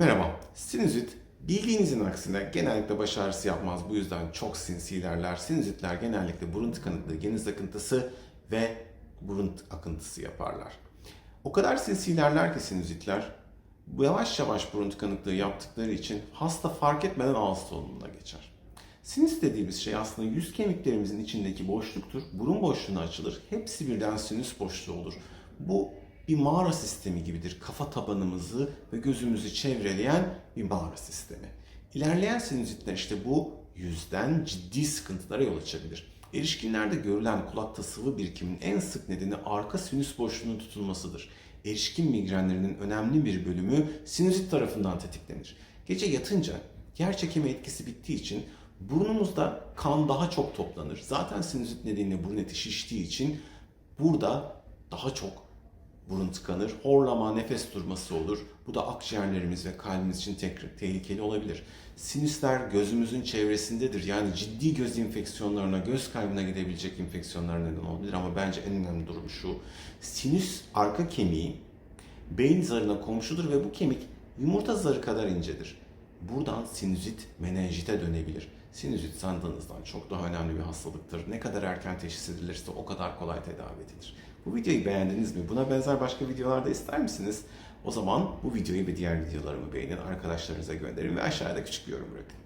Merhaba. Sinüzit bildiğinizin aksine genellikle baş ağrısı yapmaz. Bu yüzden çok sinsi ilerler. Sinüzitler genellikle burun tıkanıklığı, geniz akıntısı ve burun akıntısı yaparlar. O kadar sinsi ilerler ki sinüzitler yavaş yavaş burun tıkanıklığı yaptıkları için hasta fark etmeden ağız solunumuna geçer. Sinüs dediğimiz şey aslında yüz kemiklerimizin içindeki boşluktur. Burun boşluğuna açılır. Hepsi birden sinüs boşluğu olur. Bu bir mağara sistemi gibidir. Kafa tabanımızı ve gözümüzü çevreleyen bir mağara sistemi. İlerleyen sinüzitler işte bu yüzden ciddi sıkıntılara yol açabilir. Erişkinlerde görülen kulakta sıvı birikiminin en sık nedeni arka sinüs boşluğunun tutulmasıdır. Erişkin migrenlerinin önemli bir bölümü sinüzit tarafından tetiklenir. Gece yatınca yer çekimi etkisi bittiği için burnumuzda kan daha çok toplanır. Zaten sinüzit nedeniyle burun eti şiştiği için burada daha çok burun tıkanır, horlama, nefes durması olur. Bu da akciğerlerimiz ve kalbimiz için tekrar tehlikeli olabilir. Sinüsler gözümüzün çevresindedir. Yani ciddi göz infeksiyonlarına, göz kaybına gidebilecek infeksiyonlara neden olabilir. Ama bence en önemli durum şu. Sinüs arka kemiği beyin zarına komşudur ve bu kemik yumurta zarı kadar incedir. Buradan sinüzit menenjite dönebilir. Sinüzit sandığınızdan çok daha önemli bir hastalıktır. Ne kadar erken teşhis edilirse o kadar kolay tedavi edilir. Bu videoyu beğendiniz mi? Buna benzer başka videolarda ister misiniz? O zaman bu videoyu ve diğer videolarımı beğenin, arkadaşlarınıza gönderin ve aşağıda küçük bir yorum bırakın.